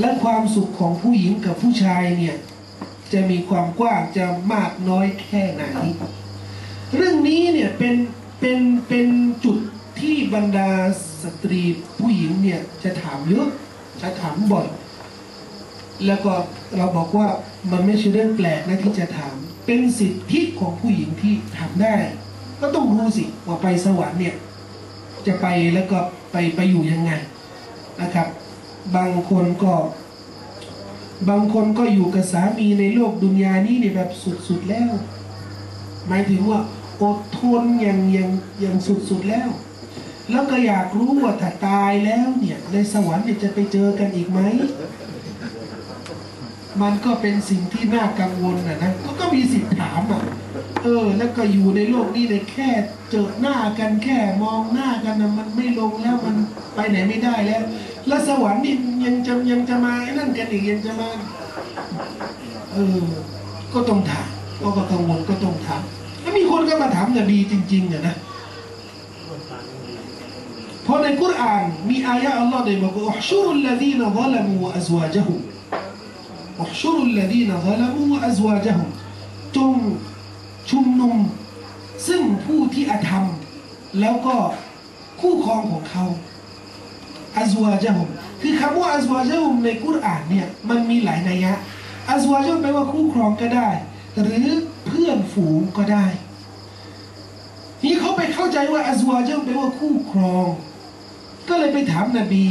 และความสุขของผู้หญิงกับผู้ชายเนี่ยจะมีความกว้างจะมากน้อยแค่ไหน เรื่องนี้เนี่ยเป็นเป็นเป็นจุดที่บรรดาสตรีผู้หญิงเนี่ยจะถามเยอะจะถามบ่อย แล้วก็เราบอกว่ามันไม่ใช่เรื่องแปลกนะที่จะถาม เป็นสิทธิของผู้หญิงที่ทำได้ ก็ต้องรู้สิว่าไปสวรรค์เนี่ยจะไปแล้วก็ไปไปอยู่ยังไงนะครับ บางคนก็ บางคนก็อยู่กับสามีในโลกดุนยานี้เนี่ยแบบสุดๆแล้ว หมายถึงว่าอดทนอย่างอย่างอย่างสุดๆแล้ว แล้วก็อยากรู้ว่าถ้าตายแล้วเนี่ยในสวรรค์เนี่ยจะไปเจอกันอีกไหมมันก็เป็นสิ่งที่น่ากังวลนะนะก็ก็มีสิทธิ์ถามอะเออ แล้วก็อยู่ในโลกนี้เนี่ยแค่เจอหน้ากันแค่มองหน้ากันนะมันไม่ลงแล้วมันไปไหนไม่ได้แล้ว แล้วสวรรค์นี่ยังจะยังจะมาไอ้นั่นกันอีกยังจะมาเออก็ต้องถามก็ก็กังวลก็ต้องถามแล้วมีคนก็มาถามนบีจริงๆอะนะเพราะในกุรอานมีอายะอัลลอฮ์ได้บอกว่าอัชชุรุลลดีนซะลามูวะอัซวาจฮุมอัชชุรุลลดีนซะลามูวะอัซวาจฮุมจงชุมนุมซึ่งผู้ที่อธรรม แล้วก็คู่ครองของเขา อัซวาจฮุมคือคำว่าอัซวาจฮุมในกุรอานเนี่ยมันมีหลายนัยยะอัซวาจฮุมแปลว่าคู่ครองก็ได้ หรือเพื่อนฝูงก็ได้นี่เขาไปเข้าใจว่าอัซวาจฮุมแปลว่าคู่ครอง ก็เลยไปถามนบี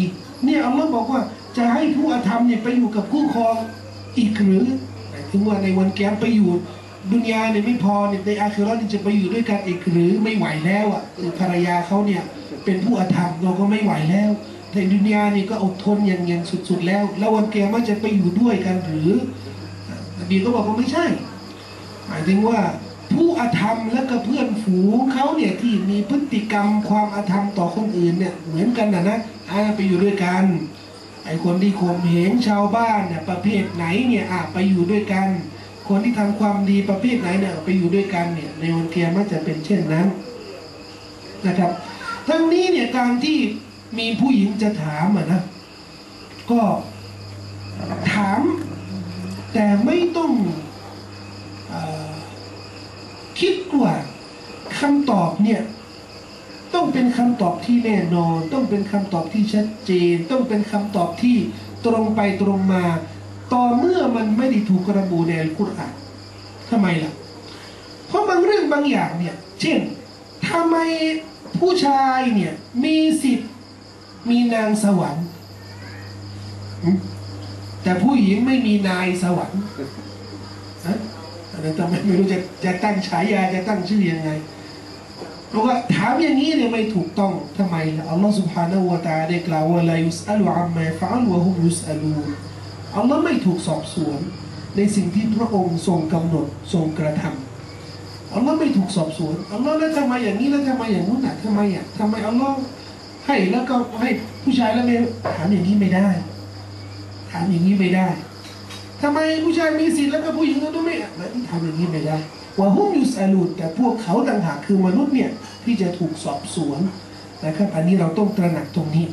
เนี่ยอัลลอฮ์บอกว่าจะให้ผู้อธรรมเนี่ยไปอยู่กับคู่ครองอีกหรือหมายถึงว่าในวันแก้มไปอยู่ดุนยาเนี่ยไม่พอเนี่ยในอาคิราะห์นี่จะไปอยู่ด้วยกันอีกหรือไม่ไหวแล้วอะภรรยาเขาเนี่ยเป็นผู้อธรรมเราก็ไม่ไหวแล้ว ในดุนยานี่ก็อดทนอย่างอย่างสุด ๆ แล้ว แล้ววันแก้มจะไปอยู่ด้วยกันหรือนบีก็บอกว่าไม่ใช่ หมายถึงว่าผู้อธรรมและก็เพื่อนฝูงเขาเนี่ยที่มีพฤติกรรมความอธรรมต่อคนอื่นเนี่ยเหมือนกันนะนะอาไปอยู่ด้วยกันไอคนที่ข่มเหงชาวบ้านเนี่ยประเภทไหนเนี่ยอะไปอยู่ด้วยกัน คนที่ทำความดีประเภทไหนเนี่ยไปอยู่ด้วยกันเนี่ยในวันเกียรมันจะเป็นเช่นนั้นนะครับ ทั้งนี้เนี่ยการที่ มีผู้หญิงจะถามอะนะ ก็ถาม แต่ไม่ต้องออคิดว่าคำตอบเนี่ย ต้องเป็นคำตอบที่แน่นอน ต้องเป็นคำตอบที่ชัดเจน ต้องเป็นคำตอบที่ตรงไปตรงมา ต่อเมื่อมันไม่ได้ถูกระบุในอัลกุรอานทำไมล่ะ เพราะบางเรื่องบางอย่างเนี่ย เช่นทำไมผู้ชายเนี่ยมีสิทธิ์ มีนางสวรรค์หึแต่ผู้หญิงไม่มีนายสวรรค์ฮะอันนั้นทำไมไม่รู้จะจะตั้งฉายาจะตั้งชื่อยังไง เพราะว่าถามอย่างนี้เนี่ยไม่ถูกต้องทำไมล่ะอัลลอฮฺ سبحانه และ تعالى ได้กล่าวว่าลายุสอัลอัมมาฟะอัลวะฮุมยุสอัลูนอัลลอฮ์ไม่ถูกสอบสวน ในสิ่งที่พระองค์ทรงกำหนดทรงกระทำอัลลอฮ์ไม่ถูกสอบสวนอัลลอฮ์แล้วทำไมอย่างนี้แล้วทำไมอย่างนู้นน่ะทำไมอ่ะทำไมอัลลอฮ์ ให้แล้วก็ให้ผู้ชายแล้วไม่ถามอย่างนี้ไม่ได้ถามอย่างนี้ไม่ได้ทำไมผู้ชายมีสิทธิ์แล้วก็ผู้หญิงก็ไม่ไม่ทำอย่างนี้ไม่ได้ว่าฮุมยุสอาลูดแต่พวกเขาต่างหากคือมนุษย์เนี่ยที่จะถูกสอบสวนนะครับ อันนี้เราต้องตระหนักตรงนี้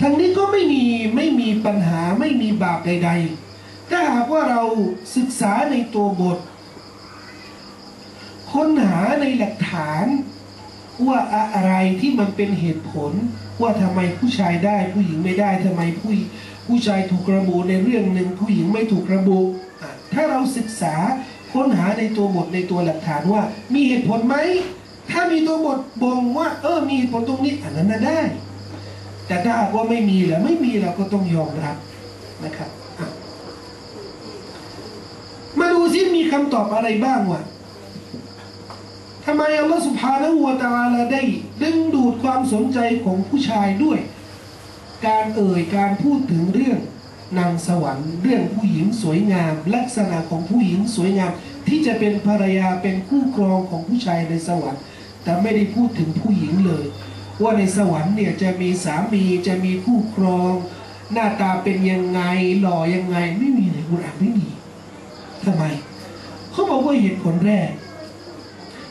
ทางนี้ก็ไม่มีไม่มีปัญหาไม่มีบาปใด ๆ ถ้าหากว่าเราศึกษาในตัวบท ค้นหาในหลักฐาน ว่าอะไรที่มันเป็นเหตุผลว่าทำไมผู้ชายได้ผู้หญิงไม่ได้ทำไมผู้ผู้ชายถูกระบุในเรื่องหนึ่งผู้หญิงไม่ถูกระบุ ถ้าเราศึกษาค้นหาในตัวบทในตัวหลักฐานว่า มีเหตุผลไหม ถ้ามีตัวบทบ่งว่า เออมีเหตุผลตรงนี้อันนั้นน่ะได้ แต่ถ้าหากว่าไม่มีหรือไม่มีเราก็ต้องยอมรับนะครับมาดูซิมีคำตอบอะไรบ้างวะ ทำไมอัลลอฮฺสุบฮานะฮูวตาลาได้ ดึงดูดความสนใจของผู้ชายด้วย การเอ่ยการพูดถึงเรื่องนางสวรรค์เรื่องผู้หญิงสวยงาม ลักษณะของผู้หญิงสวยงาม ที่จะเป็นภรรยาเป็นคู่ครองของผู้ชายในสวรรค์ แต่ไม่ได้พูดถึงผู้หญิงเลย ว่าในสวรรค์เนี่ยจะมีสามีจะมีคู่ครอง หน้าตาเป็นยังไงหล่อยังไงไม่มีในกุรอานไม่มีทำไม เขาบอกว่าเหตุผลแรก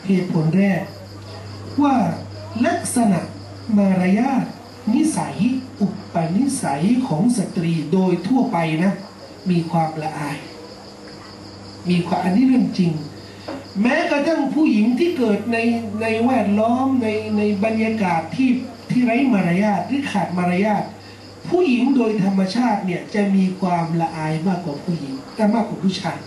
เหตุผลแรก ว่าลักษณะมารยาทนิสัย อุปนิสัยของสตรีโดยทั่วไปนะ มีความละอาย มีความอันนี้เรื่องจริง แม้กระทั่งผู้หญิงที่เกิดในในแวดล้อมในในบรรยากาศที่ที่ไร้มารยาทหรือขาดมารยาทผู้หญิงโดยธรรมชาติเนี่ยจะมีความละอายมากกว่าผู้หญิงแต่มากกว่าผู้ชาย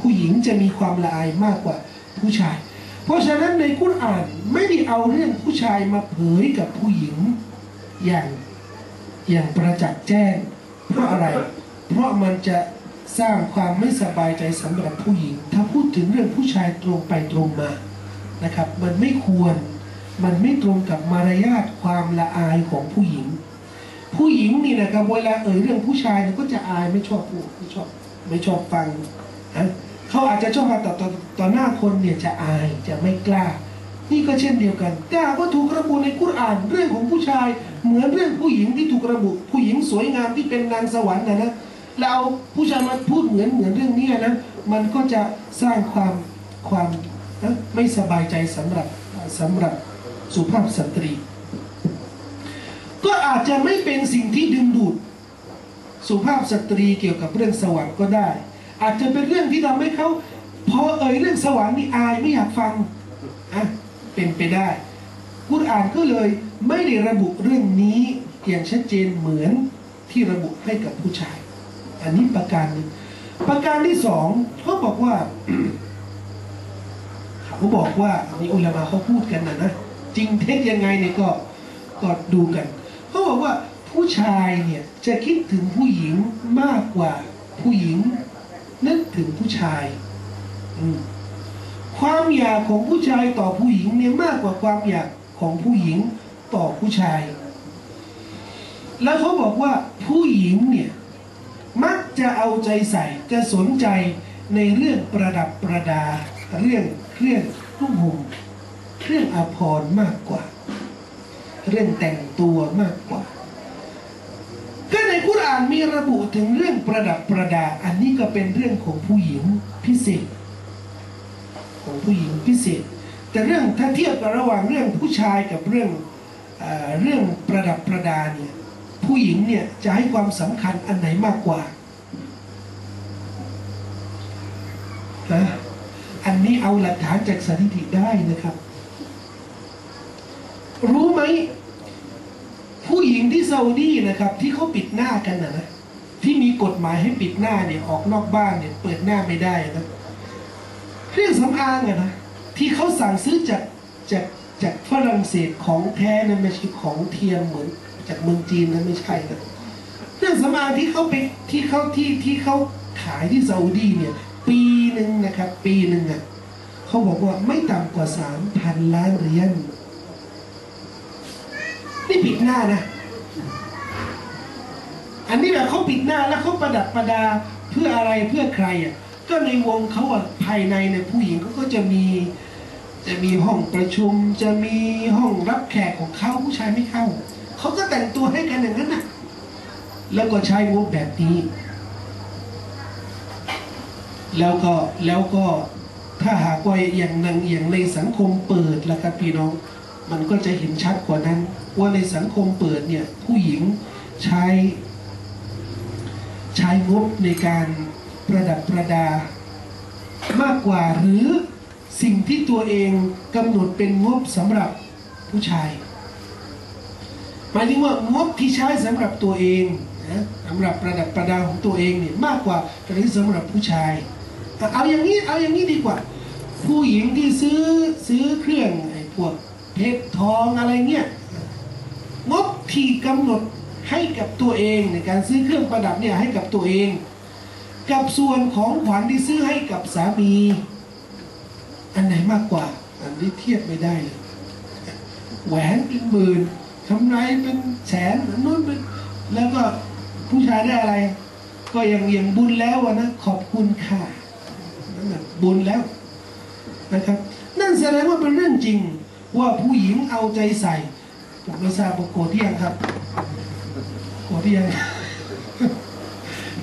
ผู้หญิงจะมีความละอายมากกว่าผู้ชาย เพราะฉะนั้นในคุรอานไม่ได้เอาเรื่องผู้ชายมาเผยกับผู้หญิงอย่างอย่างประจักษ์แจ้ง เพราะอะไร เพราะมันจะสร้างความไม่สบายใจสำหรับผู้หญิง ถ้าพูดถึงเรื่องผู้ชายตรงไปตรงมานะครับ มันไม่ควรมันไม่ตรงกับมารยาทความละอายของผู้หญิง ผู้หญิงนี่นะครับเวลาเอ่ยเรื่องผู้ชายเนี่ยก็จะอายไม่ชอบพูดไม่ชอบไม่ชอบฟังนะ เขาอาจจะชอบฟังต่อต่อต่อหน้าคนเนี่ยจะอายจะไม่กล้า นี่ก็เช่นเดียวกัน แต่หากว่าถูกระบุในกุรอานเรื่องของผู้ชาย เหมือนเรื่องผู้หญิงที่ถูกระบุ ผู้หญิงสวยงามที่เป็นนางสวรรค์นะนะเราเอาผู้ชายมาพูดเหมือนเหมือนเรื่องนี้นะมันก็จะสร้างความความไม่สบายใจสำหรับสำหรับสุภาพสตรี ก็อาจจะไม่เป็นสิ่งที่ดึงดูดสุภาพสตรีเกี่ยวกับเรื่องสวรรค์ก็ได้ อาจจะเป็นเรื่องที่ทำให้เขาพอเอ่ยเรื่องสวรรค์นี่อายไม่อยากฟังอะเป็นไปได้กุรอานก็เลยไม่ได้ระบุเรื่องนี้อย่างชัดเจนเหมือนที่ระบุให้กับผู้ชาย อันนี้ประการหนึ่งประการที่สองเขาบอกว่าเขาบอกว่ามีอุลามาเขาพูดกันนะนะจริงเท็จยังไงเนี่ยก็ก็ดูกันเขาบอกว่าผู้ชายเนี่ยจะคิดถึงผู้หญิงมากกว่าผู้หญิง นึกถึงผู้ชาย ความอยากของผู้ชายต่อผู้หญิงเนี่ยมากกว่าความอยากของผู้หญิงต่อผู้ชาย แล้วเขาบอกว่าผู้หญิงเนี่ยมักจะเอาใจใส่จะสนใจในเรื่องประดับประดา เรื่องเครื่องนุ่งห่มเครื่องอาภรณ์มากกว่า เรื่องแต่งตัวมากกว่า ก็ในคุรานมีระบุถึงเรื่องประดับประดา อันนี้ก็เป็นเรื่องของผู้หญิงพิเศษ ของผู้หญิงพิเศษ แต่เรื่องถ้าเทียบกับระหว่างเรื่องผู้ชายกับเรื่องเออเรื่องประดับประดาเนี่ยผู้หญิงเนี่ยจะให้ความสำคัญอันไหนมากกว่านะอันนี้เอาหลักฐานจากสถิติได้นะครับ รู้ไหม ผู้หญิงที่ซาอุดีนะครับ ที่เขาปิดหน้ากันนะนะที่มีกฎหมายให้ปิดหน้าเนี่ยออกนอกบ้านเนี่ยเปิดหน้าไม่ได้นะเครื่องสำอางอะนะที่เขาสั่งซื้อจากจากจากฝรั่งเศสของแท้นะไม่ใช่ของเทียมเหมือน จากเมืองจีนนะไม่ใช่นะเครื่องสำอางที่เขาไปที่เขาที่ที่เขาขายที่ซาอุดีเนี่ย ปีหนึ่งนะครับ ปีหนึ่งอะเขาบอกว่าไม่ต่ำกว่าสามพันล้านเหรียญ นี่ปิดหน้านะ อันนี้แบบเขาปิดหน้าแล้วเขาประดับประดาเพื่ออะไรเพื่อใครอะ ก็ในวงเขาอะภายในเนี่ยผู้หญิงเขาก็จะมี จะมีห้องประชุม จะมีห้องรับแขกของเขาผู้ชายไม่เข้า เขาก็แต่งตัวให้กันอย่างนั้นนะแล้วก็ใช้วงแบบนี้ แล้วก็แล้วก็ถ้าหากว่าอย่างนังอย่างในสังคมเปิดละครับพี่น้อง มันก็จะเห็นชัดกว่านั้น ว่าในสังคมเปิดเนี่ยผู้หญิงใช้ใช้งบในการประดับประดามากกว่าหรือสิ่งที่ตัวเองกำหนดเป็นงบสำหรับผู้ชาย หมายถึงว่างบที่ใช้สำหรับตัวเองนะสำหรับประดับประดาของตัวเองเนี่ยมากกว่าหรือสำหรับผู้ชาย เอาอย่างนี้เอาอย่างนี้ดีกว่า ผู้หญิงที่ซื้อซื้อเครื่องไอ้พวก เพชรทองอะไรเงี้ยงบที่กำหนดให้กับตัวเองในการซื้อเครื่องประดับเนี่ยให้กับตัวเอง กับส่วนของขวัญที่ซื้อให้กับสามี อันไหนมากกว่า อันนี้เทียบไม่ได้เลยแหวนเป็นหมื่นกำไรเป็นแสนนู่นเป็นแล้วก็ผู้ชายได้อะไร ก็ยังยังบุญแล้วนะขอบคุณค่ะนั่นแหละบุญแล้วนะครับ นั่นแสดงว่าเป็นเรื่องจริง ว่าผู้หญิงเอาใจใส่ผมไม่ทราบว่าโกรธที่ยังครับโกรธที่ยัง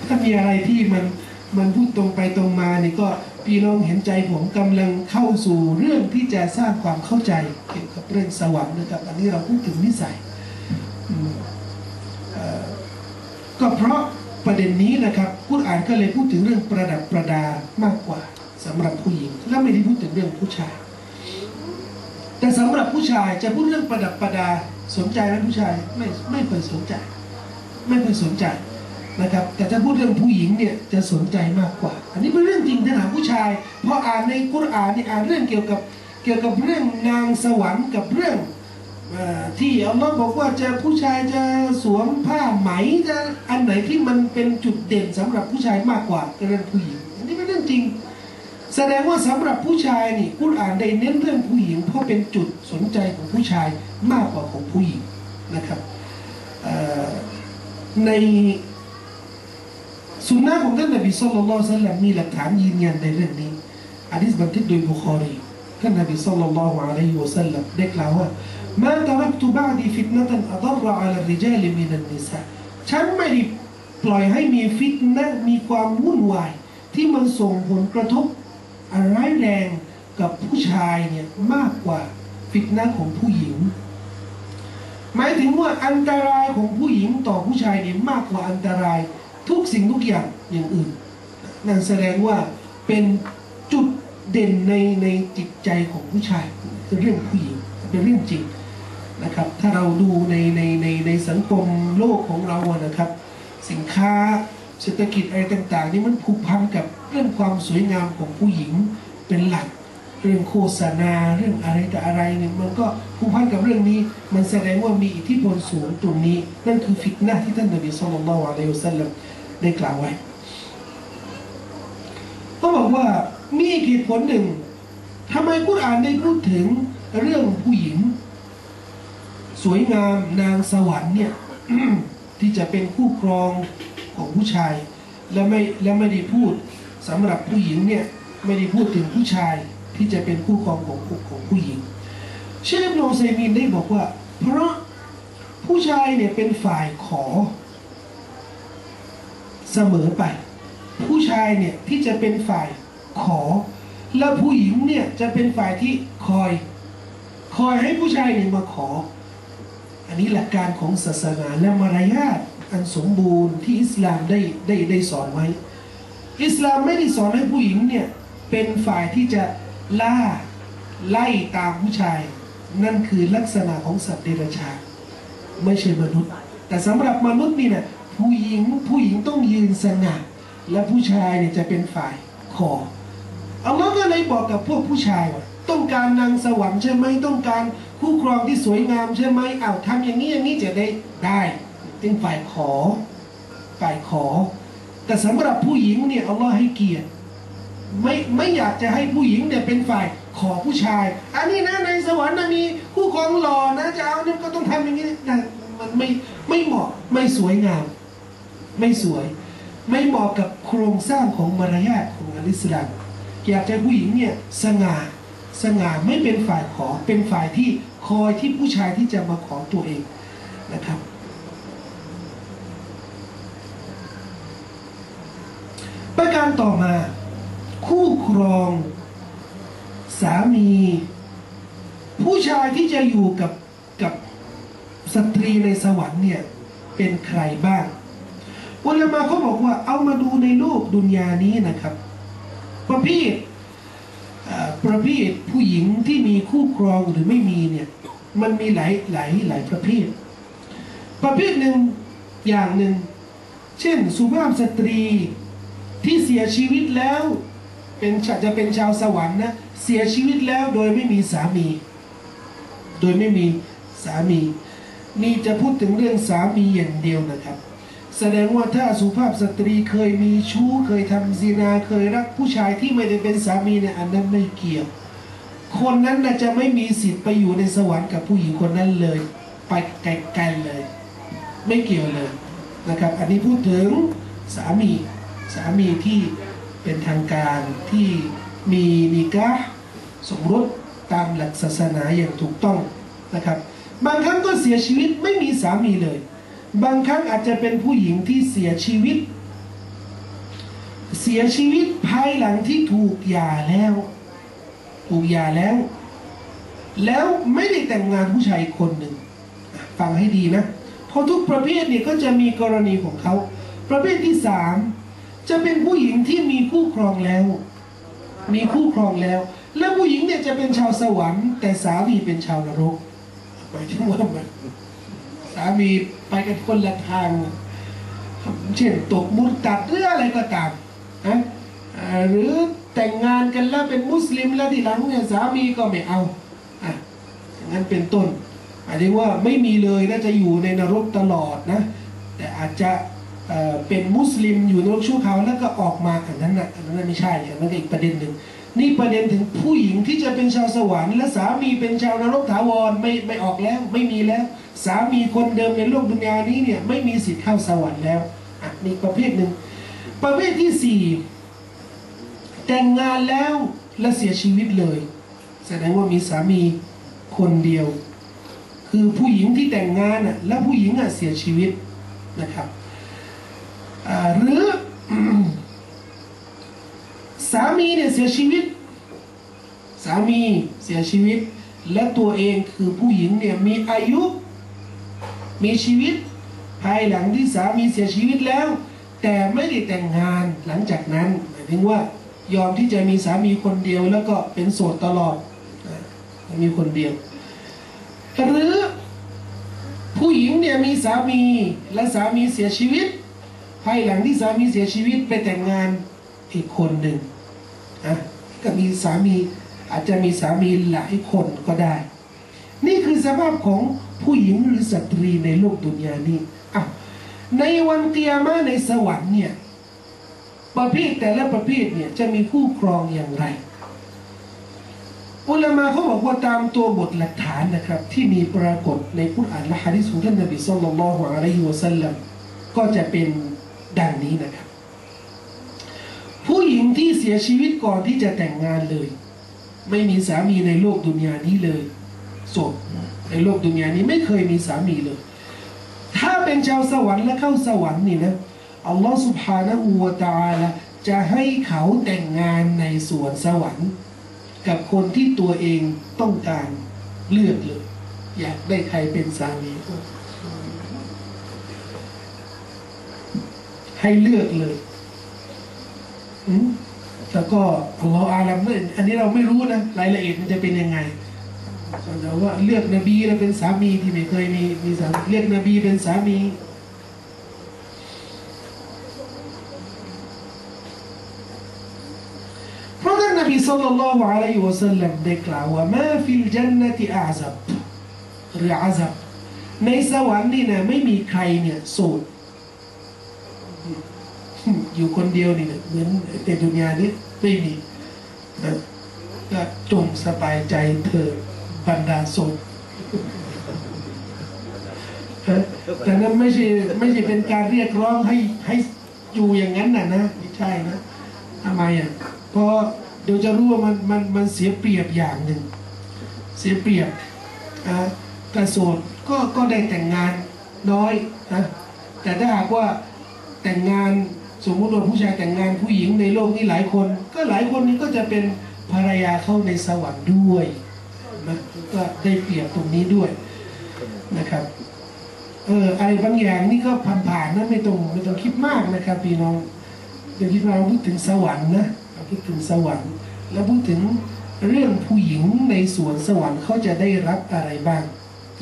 ถ้ามีอะไรที่มันมันพูดตรงไปตรงมาเนี่ยก็พี่น้องเห็นใจผมกำลังเข้าสู่เรื่องที่จะสร้างความเข้าใจเกี่ยวกับเรื่องสวรรค์นะครับอันนี้เราพูดถึงนิสัยอืมเพราะประเด็นนี้นะครับกุรอานก็เลยพูดถึงเรื่องประดับประดามากกว่าสำหรับผู้หญิง และไม่ได้พูดถึงเรื่องผู้ชาย แต่สำหรับผู้ชายจะพูดเรื่องประดับประดาสนใจไหมผู้ชายไม่ไม่เคยสนใจ ไม่เคยสนใจนะครับ แต่ถ้าพูดเรื่องผู้หญิงเนี่ยจะสนใจมากกว่า อันนี้เป็นเรื่องจริงถ้าถามผู้ชายเพราะอ่านในกุรอานนี่อ่านเรื่องเกี่ยวกับเกี่ยวกับเรื่องนางสวรรค์กับเรื่องอที่อัลลอฮ์บอกว่าจะผู้ชายจะสวมผ้าไหมจะอันไหนที่มันเป็นจุดเด่นสำหรับผู้ชายมากกว่าเรื่องผู้หญิงอันนี้เป็นเรื่องจริง แสดงว่าสำหรับผู้ชายนี่กุรอานได้เน้นเรื่องผู้หญิง เพราะเป็นจุดสนใจของผู้ชายมากกว่าของผู้หญิงนะครับในสุนนะของท่านนบีสุลต่านละสัลลัมมีหลักฐานยืนยันในเรื่องนี้อะดิษบันทึกโดยบุคอรีท่านนบีสุลต่านละอะลัยฮิวะสัลลัมได้กล่าวว่ามาตรักตุบาดีฟิตนะตันอัดรอัลริจาลมินันนิสาฉันไม่ได้ปล่อยให้มีฟิตนะมีความวุ่นวาย ที่มันส่งผลกระทบ ร้ายแรงกับผู้ชายเนี่ยมากกว่าฟิตนะของผู้หญิง หมายถึงว่าอันตรายของผู้หญิงต่อผู้ชายเนี่ยมากกว่าอันตรายทุกสิ่งทุกอย่างอย่างอื่น นั่นแสดงว่าเป็นจุดเด่นในในจิตใจของผู้ชายเรื่องผู้หญิงเป็นเรื่องจริงนะครับ ถ้าเราดูในในในในสังคมโลกของเราอะนะครับ สินค้าเศรษฐกิจอะไรต่าง ๆ นี่มันผูกพันกับ เรื่องความสวยงามของผู้หญิงเป็นหลัก เรื่องโฆษณาเรื่องอะไรแต่อะไรเนี่ยมันก็ผูกพันกับเรื่องนี้ มันแสดงว่ามีอิทธิพลสูงตรงนี้ นั่นคือฟิตนะห์ที่ท่านนบีสุลต่านละอะลัยฮิวะสัลลัมได้กล่าวไว้ต้องบอกว่ามีเหตุผลหนึ่งทำไมกุรอานได้พูดถึงเรื่องผู้หญิง สวยงามนางสวรรค์เนี่ยที่จะเป็นคู่ครองของผู้ชาย และไม่และไม่ได้พูด สำหรับผู้หญิงเนี่ยไม่ได้พูดถึงผู้ชายที่จะเป็นคู่ครองของของผู้หญิง เชฟโนเซมินได้บอกว่า เพราะผู้ชายเนี่ยเป็นฝ่ายขอเสมอไป ผู้ชายเนี่ยที่จะเป็นฝ่ายขอ และผู้หญิงเนี่ยจะเป็นฝ่ายที่คอย คอยให้ผู้ชายเนี่ยมาขอ อันนี้หลักการของศาสนาและมารยาทอันสมบูรณ์ที่อิสลามได้ได้ได้สอนไว้ อิสลามไม่ได้สอนให้ผู้หญิงเนี่ยเป็นฝ่ายที่จะล่าไล่ตามผู้ชาย นั่นคือลักษณะของสัตว์เดรัจฉานไม่ใช่มนุษย์ แต่สำหรับมนุษย์นี่เนี่ยผู้หญิงผู้หญิงต้องยืนสง่าและผู้ชายเนี่ยจะเป็นฝ่ายขออัลลอฮ์ก็เลยบอกกับพวกผู้ชายว่าต้องการนางสวรรค์ใช่ไหมต้องการคู่ครองที่สวยงามใช่ไหมอ้าวทำอย่างนี้อย่างนี้จะได้ได้เป็นฝ่ายขอ ฝ่ายขอ แต่สำหรับผู้หญิงเนี่ยอัลลอฮ์ให้เกียรติไม่ไม่อยากจะให้ผู้หญิงเนี่ยเป็นฝ่ายขอผู้ชาย อันนี้นะในสวรรค์นะมีคู่ครองหล่อนะจะเอาเนี่ยก็ต้องทำอย่างนี้นะมันไม่ไม่เหมาะไม่สวยงาม ไม่สวย ไม่เหมาะกับโครงสร้างของมารยาทของอัลอิสลามอยากจะให้ผู้หญิงเนี่ยสง่าสง่าไม่เป็นฝ่ายขอเป็นฝ่ายที่คอยที่ผู้ชายที่จะมาขอตัวเองนะครับ ประการต่อมา คู่ครอง สามี ผู้ชายที่จะอยู่กับกับสตรีในสวรรค์เนี่ยเป็นใครบ้างอุลามาเขาบอกว่าเอามาดูในโลกดุนยานี้นะครับ ประเภทประเภทผู้หญิงที่มีคู่ครองหรือไม่มีเนี่ยมันมีหลายหลายหลายประเภท ประเภทหนึ่งอย่างหนึ่ง เช่น สุภาพสตรี ที่เสียชีวิตแล้วเป็นจะเป็นชาวสวรรค์นะเสียชีวิตแล้วโดยไม่มีสามี โดยไม่มีสามี นี่จะพูดถึงเรื่องสามีอย่างเดียวนะครับ แสดงว่าถ้าสุภาพสตรีเคยมีชู้เคยทำซีนาเคยรักผู้ชายที่ไม่ได้เป็นสามีเนี่ยอันนั้นไม่เกี่ยว คนนั้นนะจะไม่มีสิทธิ์ไปอยู่ในสวรรค์กับผู้หญิงคนนั้นเลย ไปไกลๆเลย ไม่เกี่ยวเลยนะครับ อันนี้พูดถึงสามี สามีที่เป็นทางการที่มีนิกะสมรสตามหลักศาสนาอย่างถูกต้องนะครับ บางครั้งก็เสียชีวิตไม่มีสามีเลย บางครั้งอาจจะเป็นผู้หญิงที่เสียชีวิต เสียชีวิตภายหลังที่ถูกหย่าแล้ว ถูกหย่าแล้ว แล้วไม่ได้แต่งงานผู้ชายคนหนึ่งฟังให้ดีนะเพราะทุกประเภทเนี่ยก็จะมีกรณีของเขา ประเภทที่สาม จะเป็นผู้หญิงที่มีคู่ครองแล้ว มีคู่ครองแล้ว และผู้หญิงเนี่ยจะเป็นชาวสวรรค์ แต่สามีเป็นชาวนรกหมายถึงว่ามันสามีไปกันคนละทาง เช่นตกมุตตัดหรืออะไรก็ตามนะหรือแต่งงานกันแล้วเป็นมุสลิมแล้วทีหลังเนี่ยสามีก็ไม่เอาอะอย่างนั้นเป็นต้นหมายถึงว่าไม่มีเลยน่าจะอยู่ในนรกตลอดนะ แต่อาจจะ เป็นมุสลิมอยู่ในโลกชั่วคราวแล้วก็ออกมาอันนั้นนะอันนั้นไม่ใช่อันนั้นก็อีกประเด็นหนึ่งนี่ประเด็นถึงผู้หญิงที่จะเป็นชาวสวรรค์และสามีเป็นชาวนรกถาวรไม่ไม่ออกแล้วไม่มีแล้ว สามีคนเดิมในโลกดุนยานี้เนี่ยไม่มีสิทธิ์เข้าสวรรค์แล้วอะนี่ประเภทหนึ่งประเภทที่สี่แต่งงานแล้วและเสียชีวิตเลย แสดงว่ามีสามีคนเดียว คือผู้หญิงที่แต่งงานอะและผู้หญิงอะเสียชีวิตนะครับ หรือสามีเนี่ยเสียชีวิต สามีเสียชีวิต และตัวเองคือผู้หญิงเนี่ยมีอายุ มีชีวิต ภายหลังที่สามีเสียชีวิตแล้ว แต่ไม่ได้แต่งงานหลังจากนั้นหมายถึงว่ายอมที่จะมีสามีคนเดียวแล้วก็เป็นโสดตลอดมีคนเดียว หรือผู้หญิงเนี่ยมีสามีและสามีเสียชีวิต ภายหลังที่สามีเสียชีวิตไปแต่งงานอีกคนหนึ่งอะก็มีสามีอาจจะมีสามีหลายคนก็ได้ นี่คือสภาพของผู้หญิงหรือสตรีในโลกดุนยานี้อะในวันเกียรมาในสวรรค์เนี่ยประเภทแต่ละประเภทเนี่ยจะมีคู่ครองอย่างไร อุลามาเขาบอกว่าตามตัวบทหลักฐานนะครับ ที่มีปรากฏในกุรอานและฮะดิษของท่านนบีสุลต่านละฮ์อะลัยฮิวะสัลลัมก็จะเป็น ดังนี้นะครับ ผู้หญิงที่เสียชีวิตก่อนที่จะแต่งงานเลย ไม่มีสามีในโลกดุนยานี้เลยศพในโลกดุนยานี้ไม่เคยมีสามีเลย ถ้าเป็นชาวสวรรค์และเข้าสวรรค์นี่นะอัลลอฮฺสุบฮานะอูวตาละจะให้เขาแต่งงานในสวนสวรรค์ กับคนที่ตัวเองต้องการเลือกเลย อยากได้ใครเป็นสามี ให้เลือกเลยแล้วก็ขอัลลอฮฺอาลัมเนี่ยอันนี้เราไม่รู้นะรายละเอียดมันจะเป็นยังไงแต่ว่าเลือกนบีแล้วเป็นสามีที่ไม่เคยมีมีสามีเลือกนบีเป็นสามีเพราะท่านนบีสัลลัลลอฮุอะลัยฮิวะสัลลัมได้กล่าวว่ามาฟิลจันนติอาซับหรืออาซับในสวรรค์นี่นะไม่มีใครเนี่ยโสด อยู่คนเดียวนี่เหมือนในดุนยานี้ไม่มีนะก็จงสบายใจเถิดบรรดาโสดฮะแต่นั้นไม่ใช่ไม่ใช่เป็นการเรียกร้องให้ให้อยู่อย่างนั้นน่ะนะไม่ใช่นะทำไมอะเพราะเดี๋ยวจะรู้ว่ามันมันมันเสียเปรียบอย่างหนึ่ง เสียเปรียบอะแต่โสดก็ก็ได้แต่งงานน้อยนะแต่ถ้าหากว่าแต่งงาน สมมติว่าผู้ชายแต่งงานผู้หญิงในโลกนี้หลายคน ก็หลายคนนี้ก็จะเป็นภรรยาเข้าในสวรรค์ด้วยนะก็ได้เปรียบตรงนี้ด้วยนะครับเอออะไรบางอย่างนี่ก็ผ่านๆนะไม่ต้องไม่ต้องคิดมากนะครับพี่น้องเดี๋ยวคิดว่าเราพูดถึงสวรรค์นะเราพูดถึงสวรรค์แล้วพูดถึงเรื่องผู้หญิงในสวนสวรรค์เขาจะได้รับอะไรบ้าง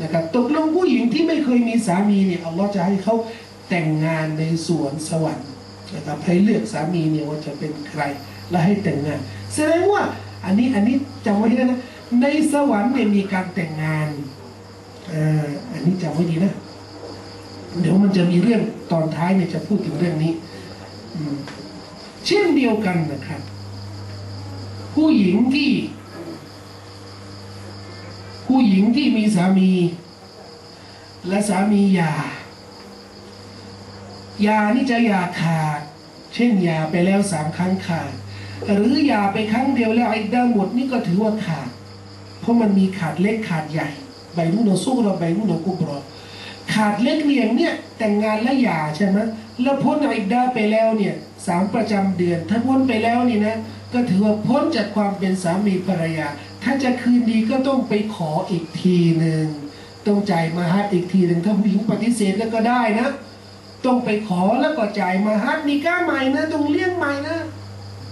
นะครับตกลงผู้หญิงที่ไม่เคยมีสามีเนี่ยอัลลอฮ์จะให้เขาแต่งงานในสวนสวรรค์ นะครับให้เลือกสามีเนี่ยว่าจะเป็นใครและให้แต่งงาน แสดงว่าอันนี้อันนี้จำไว้นะ ในสวรรค์เนี่ยมีการแต่งงานอ่าอันนี้จำไว้ดีนะ เดี๋ยวมันจะมีเรื่องตอนท้ายเนี่ยจะพูดถึงเรื่องนี้เช่นเดียวกันนะครับ ผู้หญิงที่ ผู้หญิงที่มีสามี และสามีหย่า ยานี่จะยาขาด เช่นยาไปแล้วสามครั้งขาด หรือยาไปครั้งเดียวแล้วไอ้ด้าหมดนี่ก็ถือว่าขาด เพราะมันมีขาดเล็กขาดใหญ่ใบนุ่นสู้เราใบนุ่นกุบรอขาดเล็กเลียงเนี่ยแต่งงานและหย่าใช่ไหมแล้วพ้นอิดดาไปแล้วเนี่ยสามประจำเดือน ถ้าพ้นไปแล้วนี่นะก็ถือว่าพ้นจากความเป็นสามีภรรยา ถ้าจะคืนดีก็ต้องไปขออีกทีหนึ่งต้องจ่ายมาฮัดอีกทีหนึ่งถ้าผู้หญิงปฏิเสธแล้วก็ได้นะ ต้องไปขอแล้วก็จ่ายมาฮัดนิก้าใหม่นะต้องเลี้ยงใหม่นะ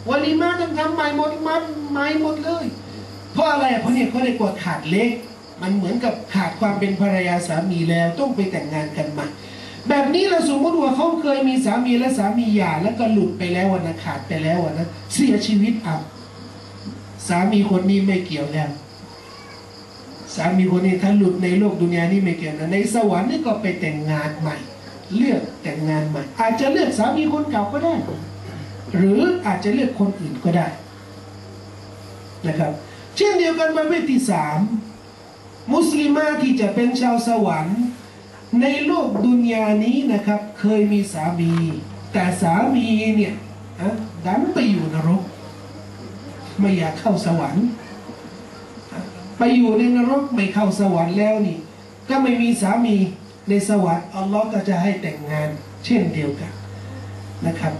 วาลีมาต้องทำใหม่หมดมันใหม่หมดเลย เพราะอะไรเพราะเนี่ยเขาได้กดขาดเล็ก มันเหมือนกับขาดความเป็นภรรยาสามีแล้วต้องไปแต่งงานกันใหม่แบบนี้เราสมมติว่าเขาเคยมีสามีและสามีหย่าแล้วก็หลุดไปแล้ววันนะขาดไปแล้ววันนะเสียชีวิตเอาสามีคนนี้ไม่เกี่ยวแล้ว สามีคนนี้ถ้าหลุดในโลกดุนยานี่ไม่เกี่ยวนะในสวรรค์นี่ก็ไปแต่งงานใหม่ เลือกแต่งงานใหม่ อาจจะเลือกสามีคนเก่าก็ได้ หรืออาจจะเลือกคนอื่นก็ได้นะครับ เช่นเดียวกันประเภทที่สามมุสลิมาที่จะเป็นชาวสวรรค์ ในโลกดุนยานี้นะครับ เคยมีสามี แต่สามีเนี่ยอะดันไปอยู่นรก ไม่อยากเข้าสวรรค์ ไปอยู่ในนรกไม่เข้าสวรรค์แล้วนี่ ก็ไม่มีสามี ในสวรรค์อัลลอฮ์ก็จะให้แต่งงานเช่นเดียวกันนะครับ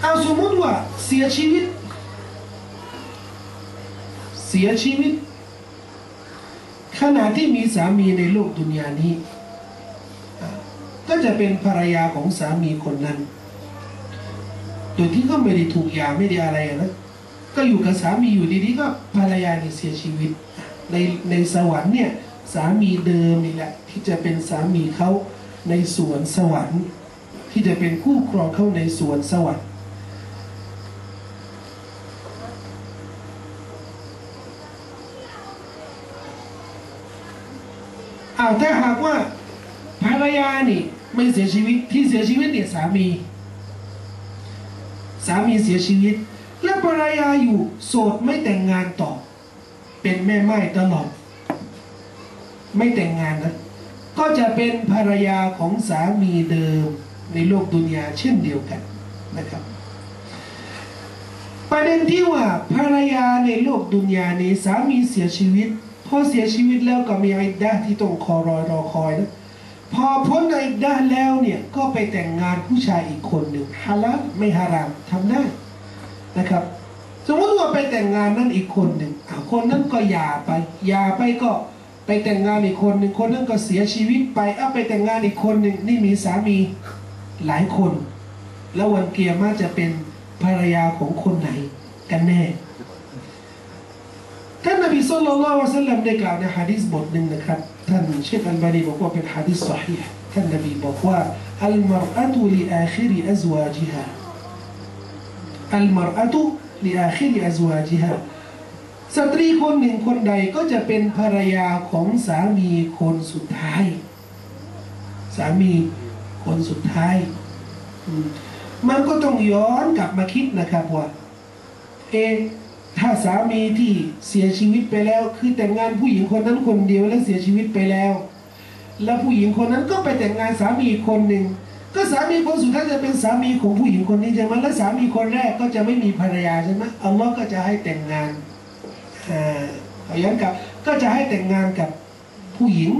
เอาสมมติว่าเสียชีวิต เสียชีวิต ขณะที่มีสามีในโลกดุนยานี้ จะเป็นภรรยาของสามีคนนั้น โดยที่ก็ไม่ได้ถูกยาไม่ได้อะไรนะก็อยู่กับสามีอยู่ดีๆก็ภรรยาเนี่ยเสียชีวิต ในในสวรรค์เนี่ยสามีเดิมนี่แหละที่จะเป็นสามีเขาในสวนสวรรค์ ที่จะเป็นคู่ครองเขาในสวนสวรรค์อาถ้าหากว่าภรรยานี่ ไม่เสียชีวิตที่เสียชีวิตเนี่ยสามี สามีเสียชีวิต และภรรยาอยู่โสดไม่แต่งงานต่อ เป็นแม่ไม้ตลอด ไม่แต่งงานนะก็จะเป็นภรรยาของสามีเดิมในโลกดุนยาเช่นเดียวกันนะครับ ประเด็นที่ว่าภรรยาในโลกดุนยานี้สามีเสียชีวิตพอเสียชีวิตแล้วก็มีไอ้ด้าที่ต้องคอรอยรอคอยนะ พอพ้นไอ้ด้าแล้วเนี่ยก็ไปแต่งงานผู้ชายอีกคนหนึ่งฮาลาลไม่ฮารามทำได้นะครับ สมมติว่าไปแต่งงานนั่นอีกคนหนึ่งคนนั้นก็หย่าไปหย่าไปก็ไปแต่งงานอีกคนหนึ่งคนนั้นก็เสียชีวิตไปเอาไปแต่งงานอีกคนหนึ่งนี่มีสามีหลายคน แล้ววันเกียร์มาจะเป็นภรรยาของคนไหนกันแน่ท่านนบีสุลต่านละวะสัลลัมได้กล่าวในฮะดีษบทหนึ่งนะครับ ท่านเชคอัลบานีบอกว่าเป็นฮะดีษสฮีท่านนบีบอกว่าอัลมารอะตุลิอาคิริอัซวาจิฮาอัลมารอะตุลิอาคิริอัซวาจิฮาสตรีคนหนึ่งคนใดก็จะเป็นภรรยาของสามีคนสุดท้าย สามีคนสุดท้าย มันก็ต้องย้อนกลับมาคิดนะครับว่า เอ ถ้าสามีที่เสียชีวิตไปแล้ว คือแต่งงานผู้หญิงคนนั้นคนเดียวแล้วเสียชีวิตไปแล้ว แล้วผู้หญิงคนนั้นก็ไปแต่งงานสามีคนหนึ่งก็สามีคนสุดท้ายจะเป็นสามีของผู้หญิงคนนี้ใช่ไหมแล้วสามีคนแรกก็จะไม่มีภรรยาใช่ไหมอัลลอฮ์ก็จะให้แต่งงานอ่าเอาย้อนกลับก็จะให้แต่งงานกับผู้หญิง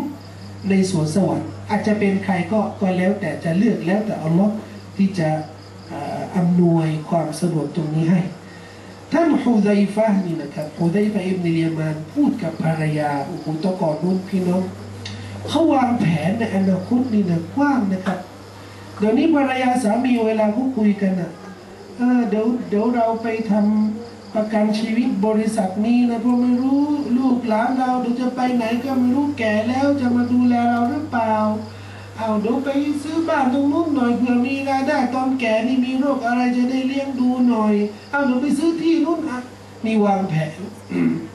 ในสวนสวรรค์อาจจะเป็นใครก็ก็แล้วแต่จะเลือกแล้วแต่อัลลอฮ์ที่จะอ่าอำนวยความสะดวกตรงนี้ให้ ท่านฮุไซฟะนี่นะครับฮุไซฟะอิบนุลยามานพูดกับภรรยาโอ้โหตะก่อนนู้นพี่น้องเขาวางแผนในอนาคตนี่นะกว้างนะครับเดี๋ยวนี้ภรรยาสามีเวลาเขาคุยกันอะเออเดี๋ยวเดี๋ยวเราไปทำประกันชีวิตบริษัทนี้นะเพราะไม่รู้ลูกหลานเราเดี๋ยวจะไปไหนก็ไม่รู้แก่แล้วจะมาดูแลเราหรือเปล่า เอาเดี๋ยวไปซื้อบ้านตรงนู้นหน่อยเผื่อมีรายได้ตอนแก่นี่มีโรคอะไรจะได้เลี้ยงดูหน่อย เอาเดี๋ยวไปซื้อที่นู้นอ่ะนี่วางแผน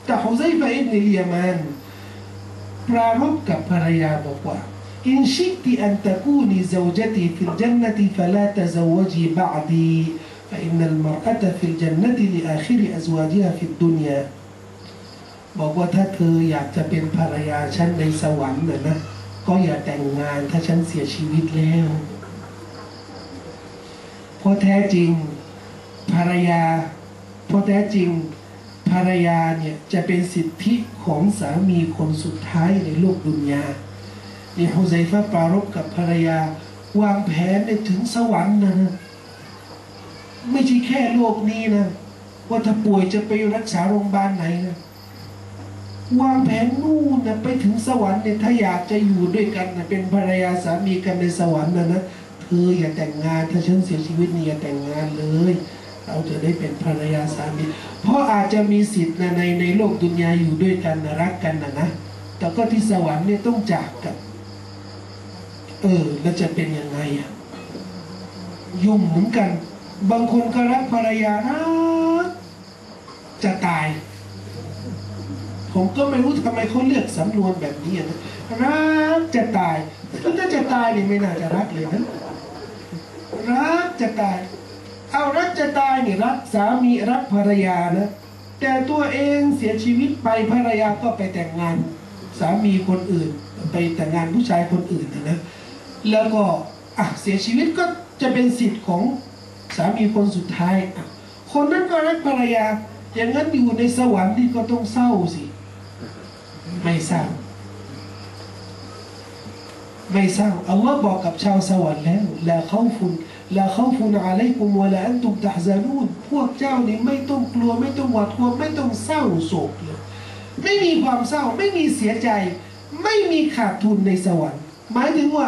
แต่ฮุไซฟะอิบนุลยามานปรารบกับภรรยาบอกว่า إن شئت أن تكوني زوجتي في الجنة فلا تزوجي بعدي فإن المرأة في الجنة لآخر أزواجها في الدنيا บอกว่าถ้าเธออยากจะเป็นภรรยาฉันในสวรรค์นะนะ ก็อย่าแต่งงานถ้าฉันเสียชีวิตแล้ว เพราะแท้จริงภรรยา เพราะแท้จริงภรรยาเนี่ยจะเป็นสิทธิของสามีคนสุดท้ายในโลกดุนยานี่ฮุไซฟะปรารบกับภรรยาวางแผนในถึงสวรรค์นะนะไม่ใช่แค่โลกนี้นะ ว่าถ้าป่วยจะไปรักษาโรงพยาบาลไหนนะ วางแผนนู่นนะไปถึงสวรรค์เนี่ยถ้าอยากจะอยู่ด้วยกันนะเป็นภรรยาสามีกันในสวรรค์นะนะเธออย่าแต่งงานถ้าฉันเสียชีวิตนี่อย่าแต่งงานเลย เราจะได้เป็นภรรยาสามี เพราะอาจจะมีสิทธิ์นะในในโลกดุนยาอยู่ด้วยกันนะรักกันนะนะแต่ก็ที่สวรรค์เนี่ยต้องจากกัน เออแล้วจะเป็นยังไงอะยุ่งเหมือนกัน บางคนก็รักภรรยารักจะตาย ผมก็ไม่รู้ทำไมเขาเลือกสำนวนแบบนี้นะรักจะตายถ้าจะตายนี่ไม่น่าจะรักเลยนะรักจะตาย เอารักจะตายนี่รักสามีรักภรรยานะแต่ตัวเองเสียชีวิตไปภรรยาก็ไปแต่งงาน สามีคนอื่น ไปแต่งงานผู้ชายคนอื่นนะนะแล้วก็อะเสียชีวิตก็จะเป็นสิทธิ์ของสามีคนสุดท้ายอะคนนั้นก็รักภรรยา อย่างนั้นอยู่ในสวรรค์ที่ก็ต้องเศร้าสิ ไม่เศร้า ไม่เศร้าอัลลอฮ์บอกกับชาวสวรรค์แล้วลาเขาฟุนลาเขาฟุนอะลัยกุมวะลาอันตุมตะฮซานูนพวกเจ้านี่ไม่ต้องกลัว ไม่ต้องหวาดกลัวไม่ต้องเศร้าโศกเลยไม่มีความเศร้าไม่มีเสียใจ ไม่มีขาดทุนในสวรรค์ หมายถึงว่า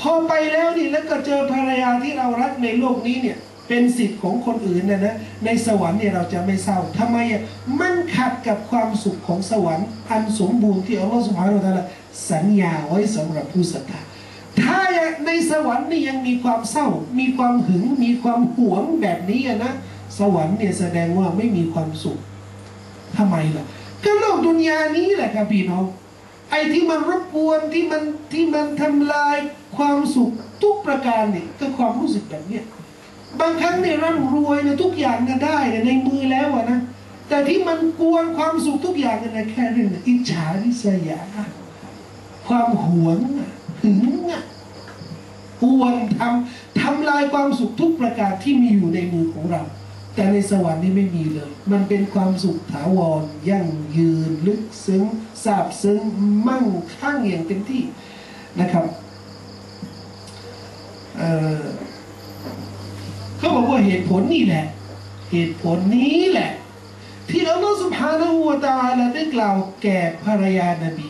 พอไปแล้วนี่แล้วก็เจอภรรยาที่เรารักในโลกนี้เนี่ย เป็นสิทธิ์ของคนอื่นนะนะในสวรรค์เนี่ยเราจะไม่เศร้าทำไมอะมันขัดกับความสุขของสวรรค์ อันสมบูรณ์ที่อัลลอฮฺสุบฮานาอัลลอฮฺสัญญาไว้สำหรับผู้ศรัทธาถ้าในสวรรค์นี่ยังมีความเศร้า มีความหึง มีความหวงแบบนี้อะนะ สวรรค์เนี่ยแสดงว่าไม่มีความสุขทำไมล่ะก็โลกดุนยานี้แหละครับพี่น้องไอ้ที่มันรบกวนที่มันที่มันทำลายความสุขทุกประการนี่ก็ความรู้สึกแบบเนี้ย บางครั้งเนี่ยร่ำรวยนะทุกอย่างก็ได้นะในมือแล้วอะนะแต่ที่มันกวนความสุขทุกอย่างกันนะแค่เรื่องอิจฉาริษยา ความหวงหึงอะหวงทำทำลายความสุขทุกประการที่มีอยู่ในมือของเรา แต่ในสวรรค์นี่ไม่มีเลย มันเป็นความสุขถาวรยั่งยืนลึกซึ้งซาบซึ้งมั่งคั่งอย่างเต็มที่นะครับเอ่อ เขาบอกว่าเหตุผลนี่แหละ เหตุผลนี้แหละ ที่อัลลอฮฺ سبحانه และ تعالى ได้กล่าวแก่ภรรยานบี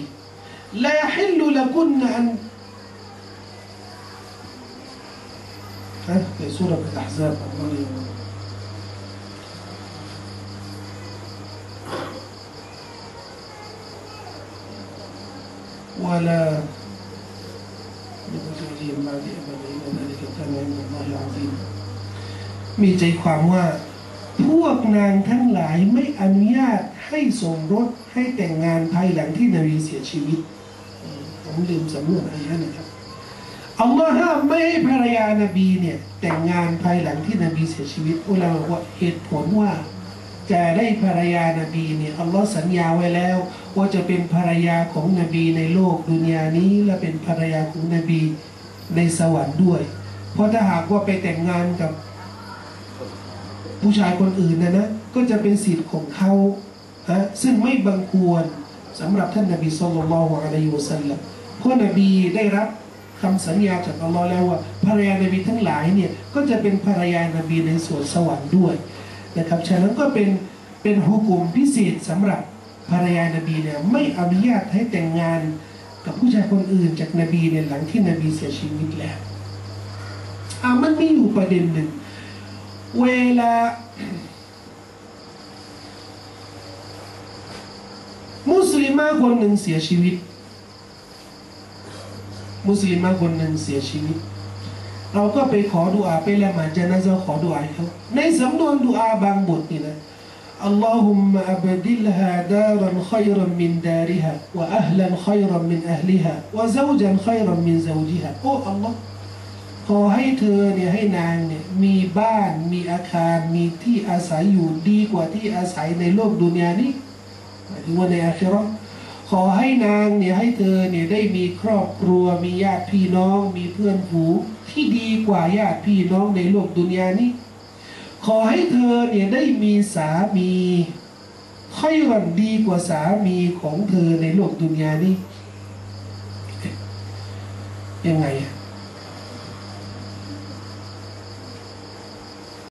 ละยฮิลลุละกุนอันฮะในสุรษอัลอาฮซับอัลลอฮฺ ولا لزوجهم بعد أبدا إن ذلك كان عند الله عظيما มีใจความว่า พวกนางทั้งหลายไม่อนุญาตให้สมรสให้แต่งงานภายหลังที่นบีเสียชีวิตอืมผมลืมสำนวนอะไรนะครับอัลลอฮ์ห้ามไม่ให้ภรรยานบีเนี่ยแต่งงานภายหลังที่นบีเสียชีวิตอุลาบอกว่าเหตุผลว่าจะได้ภรรยานบีเนี่ยอัลลอฮ์สัญญาไว้แล้ว ว่าจะเป็นภรรยาของนบีในโลกดุนยานี้และเป็นภรรยาของนบีในสวรรค์ด้วย เพราะถ้าหากว่าไปแต่งงานกับ ผู้ชายคนอื่นนะนะก็จะเป็นสิทธิ์ของเขาฮะซึ่งไม่บังควรสำหรับท่านนบีสุลต่านละฮ์อะลัยฮิวะสัลลัมเพราะนบีได้รับคำสัญญาจากอัลลอฮ์แล้วว่าภรรยานบีทั้งหลายเนี่ยก็จะเป็นภรรยานบีในสวนสวรรค์ด้วยนะครับฉะนั้นก็เป็นเป็นฮุกุมพิเศษสำหรับภรรยานบีเนี่ยไม่อนุญาตให้แต่งงานกับผู้ชายคนอื่นจากนบีเนี่ยหลังที่นบีเสียชีวิตแล้วอ่ามันมีอยู่ประเด็นหนึ่ง เวลา มุสลิมาคนหนึ่งเสียชีวิต มุสลิมาคนหนึ่งเสียชีวิต เราก็ไปขอดุอาไปละหมาดจานะซะขอดุอาให้เขาในสำนวนดุอาบางบทนี่นะ اللهم أبدلها دارا خيرا من دارها وأهلا خيرا من أهلها وزوجا خيرا من زوجها โอ้ Allah ขอให้เธอเนี่ยให้นางเนี่ยมีบ้านมีอาคารมีที่อาศัยอยู่ดีกว่าที่อาศัยในโลกดุนยานี้หมายถึงว่าในอาคิราะห์ขอให้นางเนี่ยให้เธอเนี่ยได้มีครอบครัวมีญาติพี่น้อง มีเพื่อนฝูงที่ดีกว่าญาติพี่น้องในโลกดุนยานี้ ขอให้เธอเนี่ยได้มีสามีค่อยรันดีกว่าสามีของเธอในโลกดุนยานี้ยังไงอะ